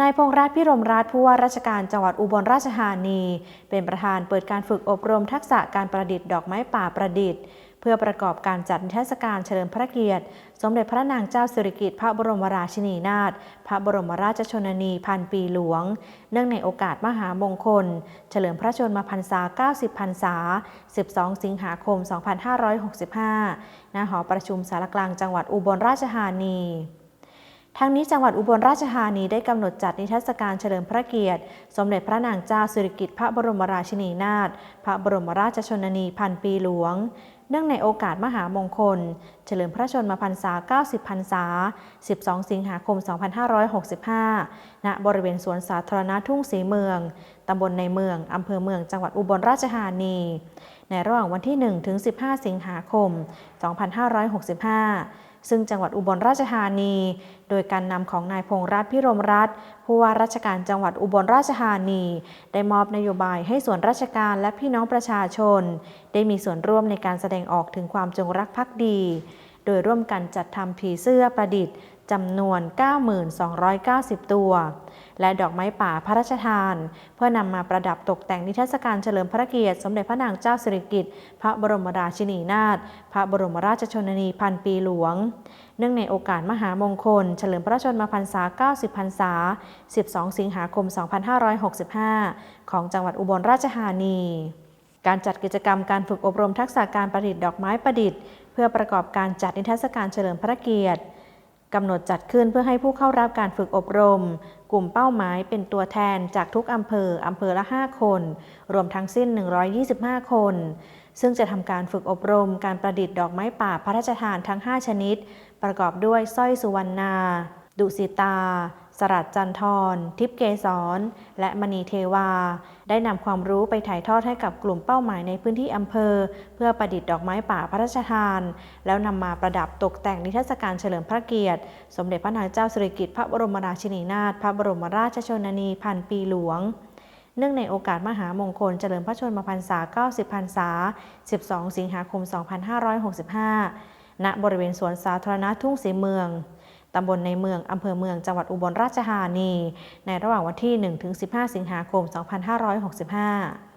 นายพงษ์รัตน์พิรมรัตน์ผู้ว่าราชการจังหวัดอุบลราชธานี เป็นประธานเปิดการฝึกอบรมทักษะการประดิษฐ์ดอกไม้ป่าประดิษฐ์ เพื่อประกอบการจัดนิทรรศการเฉลิมพระเกียรติ สมเด็จพระนางเจ้าสิริกิติ์พระบรมราชินีนาถพระบรมราชชนนีพันปีหลวง เนื่องในโอกาสมหามงคล เฉลิมพระชนมพรรษา 90 พรรษา 12 สิงหาคม 2565 ณ หอประชุมสารกลางจังหวัดอุบลราชธานี ทั้งนี้จังหวัดอุบลราชธานีได้กำหนดจัดนิทรรศการเฉลิมพระเกียรติ สมเด็จพระนางเจ้าสิริกิติ์พระบรมราชินีนาถพระบรมราชชนนีพันปีหลวง เนื่องในโอกาสมหามงคล เฉลิมพระชนมพรรษา 90 พรรษา 12 สิงหาคม 2565 ณ บริเวณสวนสาธารณะทุ่งสีเมือง ตำบลในเมือง อำเภอเมือง จังหวัดอุบลราชธานีในระหว่างวันที่ 1 ถึง 15 สิงหาคม 2565 ซึ่งจังหวัดอุบลราชธานี โดยการนำของนายพงษ์รัฐพิรมรัฐผู้ว่าราชการจังหวัดอุบลราชธานี ได้มอบนโยบายให้ส่วนราชการและพี่น้องประชาชน ได้มีส่วนร่วมในการแสดงออกถึงความจงรักภักดี โดยร่วมกันจัดทำผีเสื้อประดิษฐ์จำนวน 9290 ตัว และดอกไม้ป่าพระราชทาน เพื่อนำมาประดับตกแต่งนิทรรศการเฉลิมพระเกียรติ สมเด็จพระนางเจ้าสิริกิติ์ พระบรมราชินีนาถ พระบรมราชชนนีพันปีหลวง เนื่องในโอกาสมหามงคล เฉลิมพระชนมพรรษา 90 พรรษา 12 สิงหาคม 2565 ของจังหวัดอุบลราชธานี การจัดกิจกรรมการฝึกอบรมทักษะการประดิษฐ์ดอกไม้ประดิษฐ์ เพื่อประกอบการจัดนิทรรศการเฉลิมพระเกียรติกำหนดจัดขึ้นเพื่อให้ผู้เข้ารับการฝึกอบรม กลุ่มเป้าหมายเป็นตัวแทนจากทุกอำเภออำเภอละ 5 คน รวมทั้งสิ้น 125 คน ซึ่งจะทำการฝึกอบรมการประดิษฐ์ดอกไม้ป่าพระราชทานทั้ง 5 ชนิด ประกอบด้วยสร้อยสุวรรณา ดุสิตา สรัตจันทร ทิพเกษร และมณีเทวา ได้นำความรู้ไปถ่ายทอดให้กับกลุ่มเป้าหมายในพื้นที่อำเภอ เพื่อประดิษฐ์ดอกไม้ป่าพระราชทาน แล้วนำมาประดับตกแต่งนิทรรศการเฉลิมพระเกียรติ สมเด็จพระนางเจ้าสิริกิติ์พระบรมราชินีนาถพระบรมราชชนนีพันปีหลวงเนื่องในโอกาสมหามงคลเฉลิมพระชนมพรรษา 90 พรรษา 12 สิงหาคม 2565 ณ บริเวณสวนสาธารณะทุ่งสีเมือง ตำบลในเมือง อำเภอเมือง จังหวัดอุบลราชธานี ในระหว่างวันที่ 1-15 สิงหาคม 2565